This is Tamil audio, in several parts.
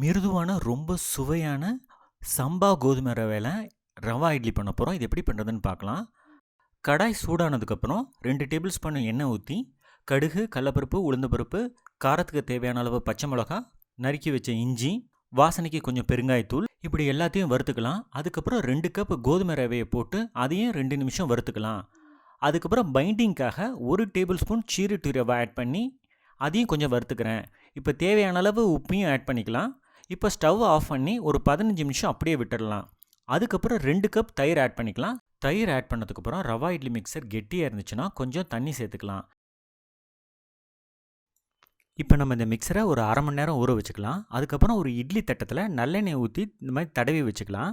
மிருதுவான ரொம்ப சுவையான சம்பா கோதுமை ரவையில் ரவா இட்லி பண்ண போகிறோம் இது எப்படி பண்ணுறதுன்னு பார்க்கலாம். கடாய் சூடானதுக்கப்புறம் ரெண்டு டேபிள் ஸ்பூன் எண்ணெய் ஊற்றி கடுகு கடலப்பருப்பு உளுந்தப்பருப்பு காரத்துக்கு தேவையான அளவு பச்சை மிளகா நறுக்கி வச்ச இஞ்சி வாசனைக்கு கொஞ்சம் பெருங்காயத்தூள் இப்படி எல்லாத்தையும் வறுத்துக்கலாம். அதுக்கப்புறம் ரெண்டு கப் கோதுமை ரவையை போட்டு அதையும் ரெண்டு நிமிஷம் வறுத்துக்கலாம். அதுக்கப்புறம் பைண்டிங்க்காக ஒரு டேபிள் ஸ்பூன் சீரட்டு ரவை ஆட் பண்ணி அதையும் கொஞ்சம் வறுத்துக்கிறேன். இப்போ தேவையான அளவு உப்பையும் ஆட் பண்ணிக்கலாம். இப்போ ஸ்டவ் ஆஃப் பண்ணி ஒரு பதினஞ்சு நிமிஷம் அப்படியே விட்டுடலாம். அதுக்கப்புறம் ரெண்டு கப் தயிர் ஆட் பண்ணிக்கலாம். தயிர் ஆட் பண்ணதுக்கப்புறம் ரவா இட்லி மிக்சர் கெட்டியாக இருந்துச்சுன்னா கொஞ்சம் தண்ணி சேர்த்துக்கலாம். இப்போ நம்ம இந்த மிக்சரை ஒரு அரை மணி நேரம் ஊற வச்சுக்கலாம். அதுக்கப்புறம் ஒரு இட்லி தட்டத்தில் நல்லெண்ணெய் ஊற்றி இந்த மாதிரி தடவி வச்சுக்கலாம்.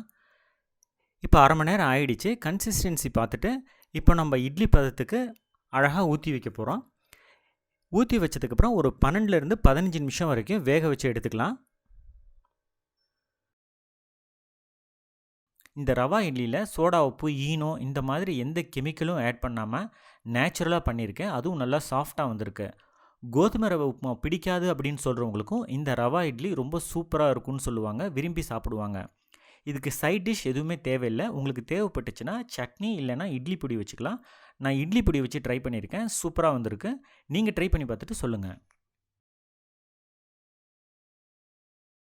இப்போ அரை மணி நேரம் ஆயிடுச்சு. கன்சிஸ்டன்சி பார்த்துட்டு இப்போ நம்ம இட்லி பதத்துக்கு அழகாக ஊற்றி வைக்க போகிறோம் ஊற்றி வச்சதுக்கப்புறம் ஒரு பன்னெண்டுலேருந்து பதினஞ்சு நிமிஷம் வரைக்கும் வேக வச்சு எடுத்துக்கலாம். இந்த ரவா இட்லியில் சோடா உப்பு ஈனோ இந்த மாதிரி எந்த கெமிக்கலும் ஆட் பண்ணாமல் நேச்சுரலாக பண்ணியிருக்கேன். அதுவும் நல்லா சாஃப்டாக வந்திருக்கு. கோதுமை ரவை உப்புமா பிடிக்காது அப்படின்னு சொல்கிறவங்களுக்கும் இந்த ரவா இட்லி ரொம்ப சூப்பராக இருக்கும்னு சொல்லுவாங்க. விரும்பி சாப்பிடுவாங்க. இதுக்கு சைட் டிஷ் எதுவுமே தேவையில்லை. உங்களுக்கு தேவைப்பட்டுச்சுன்னா சட்னி இல்லைனா இட்லி பொடி வச்சுக்கலாம். நான் இட்லி பொடி வச்சு ட்ரை பண்ணியிருக்கேன். சூப்பராக வந்திருக்கு. நீங்கள் ட்ரை பண்ணி பார்த்துட்டு சொல்லுங்கள்